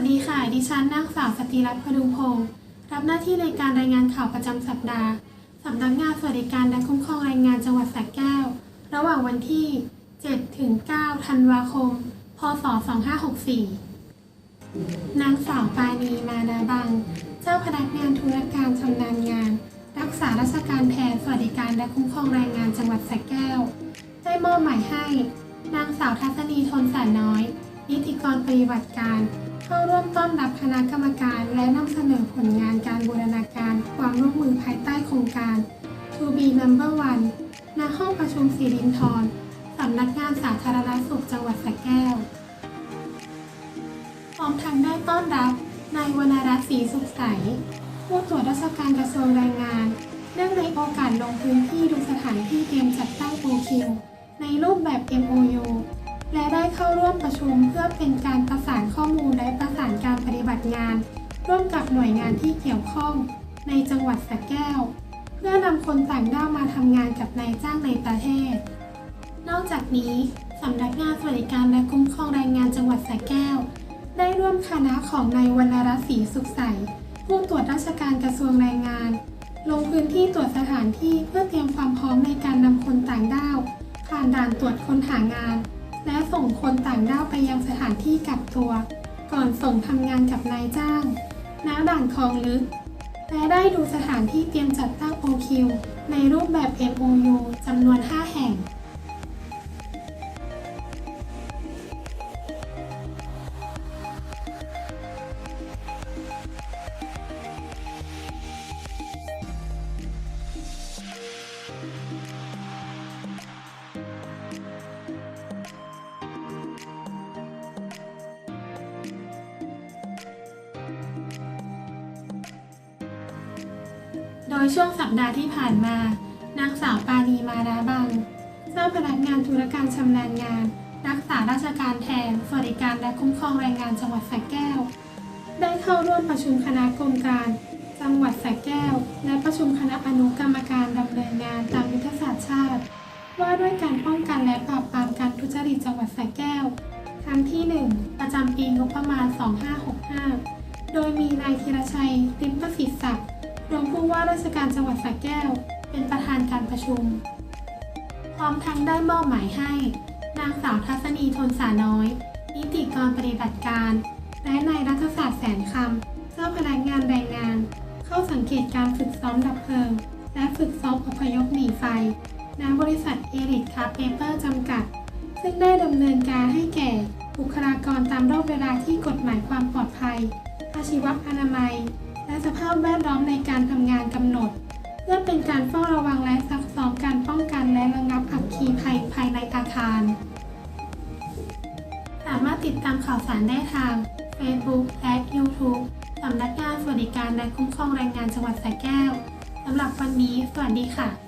วัสดีค่ะ ดิฉันนางสาวสตรีรัตน์พดุงพงศ์รับหน้าที่ในการรายงานข่าวประจำสัปดาห์สำนักงานสวัสดิการและคุ้มครองแรงงานจังหวัดสระแก้ว ระหว่างวันที่ 7 ถึง 9 ธันวาคม พศ 2564 นางสาวปานีมานาบัง เจ้าพนักงานธุรการชำนาญงาน รักษาราชการแทนสวัสดิการและคุ้มครองแรงงานจังหวัดสระแก้ว ได้มอบหมายให้ นางสาวทัศนีทนสาน้อย นิติกรปฏิบัติการ เข้าร่วมต้อนรับคณะกรรมการและนำเสนอผลงานการบูรณาการความร่วมมือภายใต้โครงการ To be number one ณห้องประชุมศิรินทรสำนักงานสาธารณสุขจังหวัดสระแก้วพร้อมทั้งได้ต้อนรับนายวรรณรัตน์ศรีสุขใสผู้ตรวจราชการกระทรวงแรงงานเนื่องในโอกาสลงพื้นที่ดูสถานที่เตรียมจัดตั้ง OQ ในรูปแบบ MOU และได้เข้าร่วมประชุมเพื่อเป็นการประสาน กับหน่วยงานที่เกี่ยวข้องในจังหวัดสระแก้ว เพื่อนำคนต่างด้าวมาทำงานกับนายจ้างในประเทศ นอกจากนี้สำนักงานสวัสดิการและคุ้มครองแรงงานจังหวัดสระแก้ว ได้ร่วมคณะของนายวรรณรัตน์ศรีสุขใสผู้ตรวจราชการกระทรวงแรงงาน ลงพื้นที่ตรวจสถานที่เพื่อเตรียมความพร้อมในการนำคนต่างด้าวผ่านด่านตรวจคนหางาน และส่งคนต่างด้าวไปยังสถานที่กักตัว ก่อนส่งทำงานกับนายจ้าง ณด่านคลองลึก และได้ดูสถานที่เตรียมจัดตั้ง OQ ในรูปแบบ MOU จำนวน 5 แห่ง โดยช่วงสัปดาห์ที่ผ่านมา นางสาวปานีมาราบัง เจ้าพนักงานธุรการชำนาญงาน รักษาราชการแทนสวัสดิการและคุ้มครองแรงงานจังหวัดสระแก้ว ได้เข้าร่วมประชุมคณะกรรมการ จังหวัดสระแก้ว และประชุมคณะอนุกรรมการดำเนินงานตามยุทธศาสตร์ชาติ ว่าด้วยการป้องกันและปราบปรามการทุจริตจังหวัดสระแก้ว ครั้งที่ 1 ประจำปีงบประมาณ 2565 โดยมีนายธีรชัย ลิมประสิทธิ์ศักดิ์ รองผู้ว่าราชการจังหวัดสระแก้ว เป็นประธานการประชุม พร้อมทั้งได้มอบหมายให้ นางสาวทัศนีทนสาน้อย นิติกรปฏิบัติการ และนายรัฐศาสตร์แสนคำเจ้าพนักงานแรงงาน เข้าสังเกตการฝึกซ้อมดับเพลิง และฝึกซ้อมอพยพหนีไฟณบริษัทเอริทคาเปเปอร์จำกัด ซึ่งได้ดำเนินการให้แก่บุคลากรตามรอบเวลาที่กฎหมายความปลอดภัย อาชีวอนามัย และสภาพแวดล้อมในการทำงานกำหนด เพื่อเป็นการเฝ้าระวังและซักซ้อมการป้องกันและระงับอัคคีภัยภายในอาคาร สามารถติดตามข่าวสารได้ทาง Facebook และ YouTube สำนักงานสวัสดิการและคุ้มครองแรงงานจังหวัดสระแก้วสำหรับวันนี้ สวัสดีค่ะ